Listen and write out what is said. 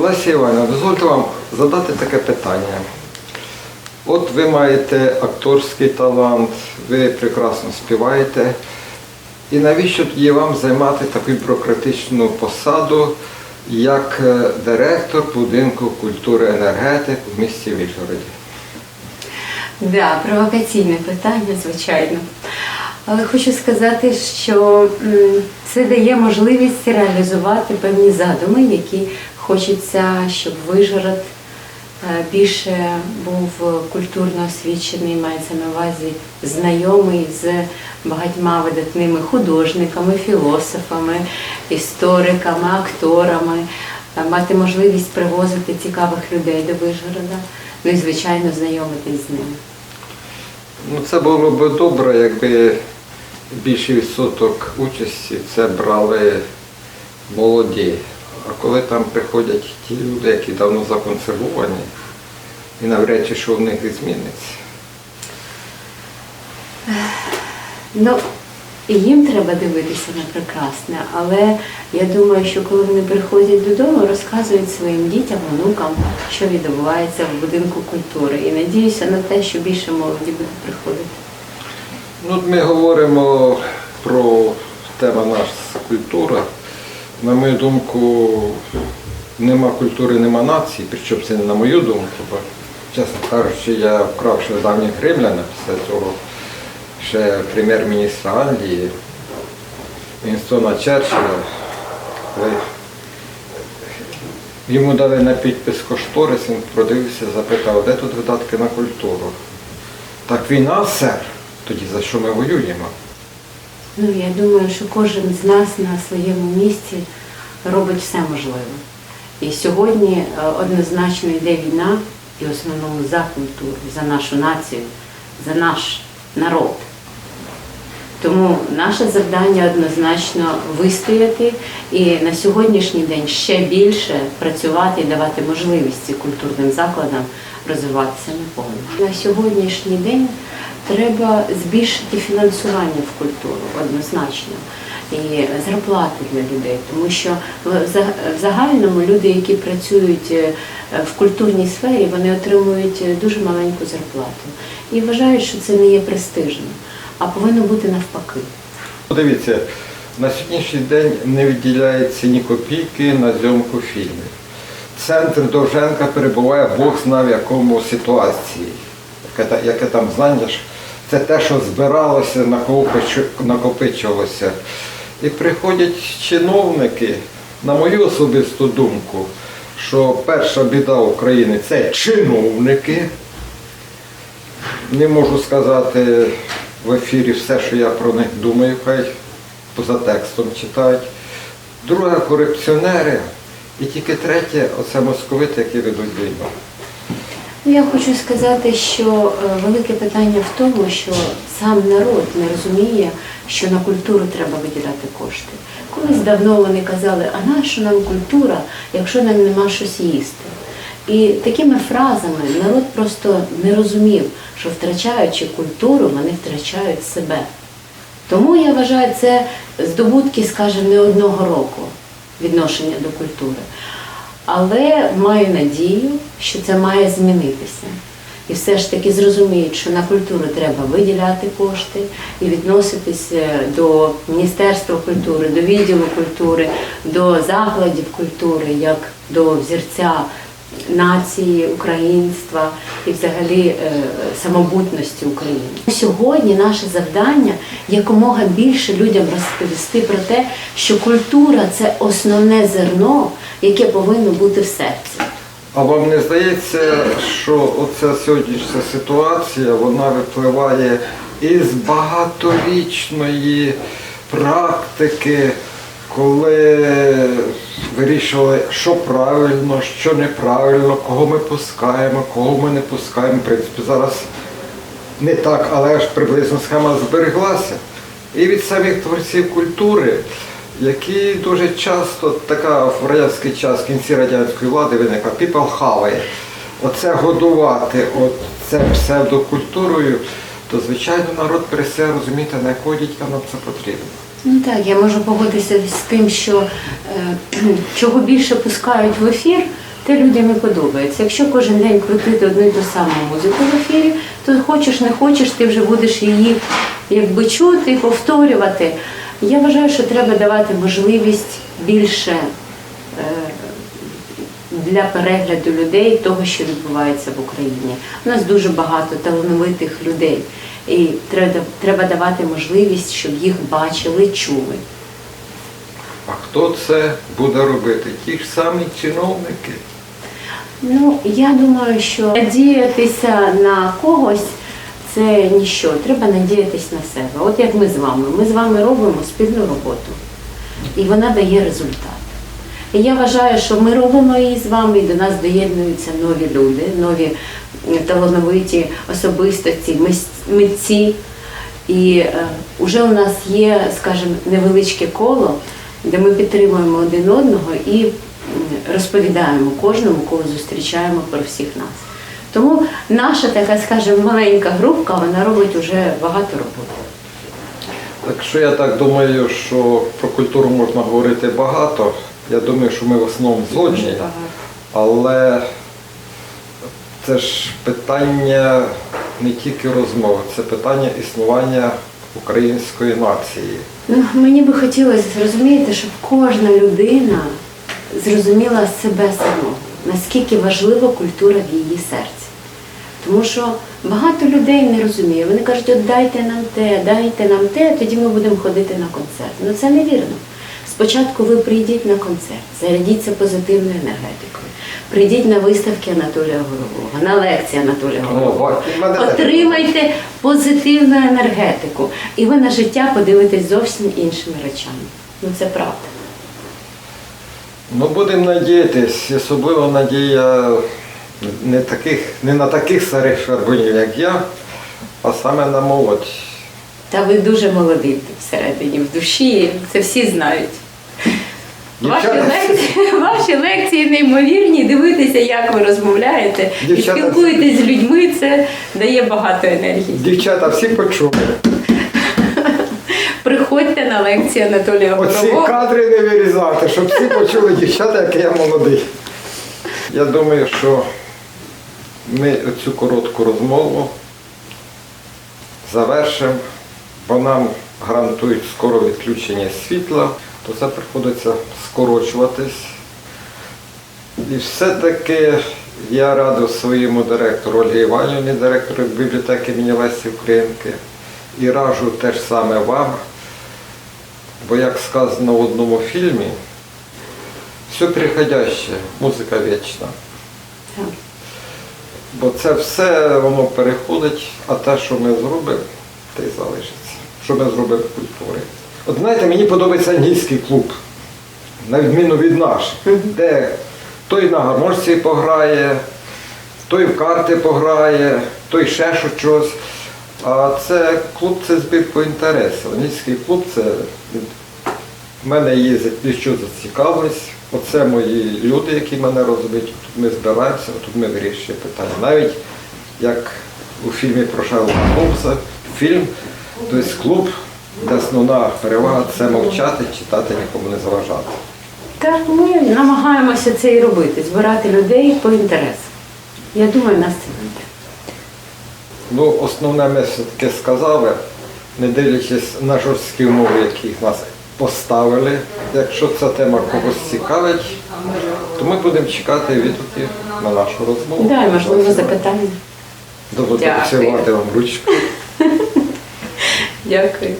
Леся Івановна, дозвольте вам задати таке питання. От ви маєте акторський талант, ви прекрасно співаєте. І навіщо тоді вам займати таку бюрократичну посаду, як е, директор будинку культури енергетик в місті Вишгороді? Да, провокаційне питання, звичайно. Але хочу сказати, що це дає можливість реалізувати певні задуми, які хочеться, щоб Вижгород е, більше був культурно освічений, мається на увазі знайомий з багатьма видатними художниками, філософами, істориками, акторами, е, мати можливість привозити цікавих людей до Вижгорода, ну і звичайно знайомитись з ними. Ну, це було б добре, якби більший відсоток участі це брали молоді. А коли там приходять ті люди, які давно законсервовані, і навряд чи що в них і зміниться. Ну, їм треба дивитися на прекрасне, але я думаю, що коли вони приходять додому, розказують своїм дітям, онукам, що відбувається в будинку культури. І надіюся на те, що більше молоді буде приходити. Ну, ми говоримо про тема наша культура. На мою думку, нема культури, нема нації, причому це не на мою думку, бо, чесно кажучи, я вкрав ще давніх римлян після цього ще прем'єр-міністра Англії, Вінстона Черчилля. Йому дали на підпис кошторис, він продивився, запитав, де тут видатки на культуру. Так війна, сер, тоді за що ми воюємо? Ну, я думаю, що кожен з нас на своєму місці робить все можливе. І сьогодні е, однозначно йде війна, і в основному за культуру, за нашу націю, за наш народ. Тому наше завдання однозначно вистояти і на сьогоднішній день ще більше працювати і давати можливості культурним закладам розвиватися наповну. На сьогоднішній день треба збільшити фінансування в культуру однозначно і зарплати для людей, тому що в загальному люди, які працюють е, в культурній сфері, вони отримують е, дуже маленьку зарплату і вважають, що це не є престижно, а повинно бути навпаки. Дивіться, на сьогоднішній день не виділяється ні копійки на зйомку фільмів. Центр Довженка перебуває Бог знав в якому ситуації. Яке, там знання це те, що збиралося, накопичу- накопичувалося. І приходять чиновники, на мою особисту думку, що перша біда України це чиновники. Не можу сказати в ефірі все, що я про них думаю, хай поза текстом читають. Друге корупціонери. І тільки третє оце московити, які ведуть війну. Ну, я хочу сказати, що е, велике питання в тому, що сам народ не розуміє, що на культуру треба виділяти кошти. Колись давно вони казали, а нащо нам культура, якщо нам нема щось їсти? І такими фразами народ просто не розумів, що втрачаючи культуру, вони втрачають себе. Тому я вважаю, це здобутки, скажімо, не одного року відношення до культури. Але маю надію, що це має змінитися. І все ж таки зрозуміють, що на культуру треба виділяти кошти і відноситися до Міністерства культури, до відділу культури, до закладів культури, як до взірця нації, українства і взагалі е, самобутності України. Сьогодні наше завдання якомога більше людям розповісти про те, що культура це основне зерно, яке повинно бути в серці. А вам не здається, що оця сьогоднішня ситуація вона випливає із багаторічної практики, коли вирішували, що правильно, що неправильно, кого ми пускаємо, кого ми не пускаємо. В принципі, зараз не так, але ж приблизно схема збереглася. І від самих творців культури, які дуже часто така в радянський час, в кінці радянської влади виникла people хаває. Оце годувати це псевдокультурою, то звичайно народ перестає розуміти, на якого дідька нам це потрібно. Ну так, я можу погодитися з тим, що е, чого більше пускають в ефір, те людям і подобається. Якщо кожен день крутити одну і ту саму музику в ефірі, то хочеш не хочеш, ти вже будеш її якби чути, повторювати. Я вважаю, що треба давати можливість більше е, для перегляду людей того, що відбувається в Україні. У нас дуже багато талановитих людей, і треба, треба давати можливість, щоб їх бачили, чули. А хто це буде робити? Ті ж самі чиновники. Ну, я думаю, що надіятися на когось це ніщо. Треба надіятись на себе. От як ми з вами. Ми з вами робимо спільну роботу, і вона дає результат. І я вважаю, що ми робимо її з вами, і до нас доєднуються нові люди, нові талановиті особистості, митці. І е, вже у нас є, скажімо, невеличке коло, де ми підтримуємо один одного і розповідаємо кожному, кого зустрічаємо про всіх нас. Тому наша така, скажімо, маленька групка, вона робить вже багато роботи. Так що я так думаю, що про культуру можна говорити багато. Я думаю, що ми в основному згодні. Але це ж питання не тільки розмови, це питання існування української нації. Ну, мені би хотілося зрозуміти, щоб кожна людина зрозуміла себе самого, наскільки важлива культура в її серці. Тому що багато людей не розуміє. Вони кажуть, от дайте нам те, дайте нам те, тоді ми будемо ходити на концерт. Ну це невірно. Спочатку ви прийдіть на концерт, зарядіться позитивною енергетикою. Прийдіть на виставки Анатолія Горового, на лекції Анатолія Горового. Отримайте позитивну енергетику, і ви на життя подивитесь зовсім іншими речами. Ну це правда. Ну, будемо надіятись, особливо надія не, таких, не на таких старих шарбунів, як я, а саме на молодь. Та ви дуже молоді всередині, в душі, це всі знають. Ваші Дівчата, лекції, ваші лекції неймовірні, дивитися, як ви розмовляєте Дівчата, і спілкуєтесь з людьми, це дає багато енергії. Дівчата всі почули. Приходьте на лекції Анатолія Оці Горового. кадри не вирізати, щоб всі почули дівчата, як я молодий. Я думаю, що ми цю коротку розмову завершимо, бо нам гарантують скоро відключення світла, то це приходиться скорочуватись. І все-таки я радив своєму директору Ольгі Іванівні, директору бібліотеки імені Лесі Українки, і раджу те ж саме вам. Бо як сказано в одному фільмі, все приходяще, музика вічна. Бо це все воно переходить, а те, що ми зробимо, те й залишиться. Що ми зробимо в культурі. От знаєте, мені подобається англійський клуб, на відміну від наших, де той на гармошці пограє, той в карти пограє, той ще що щось. А це клуб це збір по інтересу. Англійський клуб це в мене є за що зацікавленість. Оце мої люди, які мене розуміють. Тут ми збираємося, тут ми вирішуємо питання. Навіть як у фільмі про Шерлока Холмса, фільм, тобто клуб, основна перевага це мовчати, читати, нікому не заважати. Так, ми намагаємося це і робити, збирати людей по інтересу. Я думаю, нас це вийде. Ну, основне ми все-таки сказали, не дивлячись на жорсткі умови, які нас поставили. Якщо ця тема когось цікавить, то ми будемо чекати відгуків на нашу розмову. Да, і, можливо, запитання. Доводиться Дякую. вам ручку. Дякую.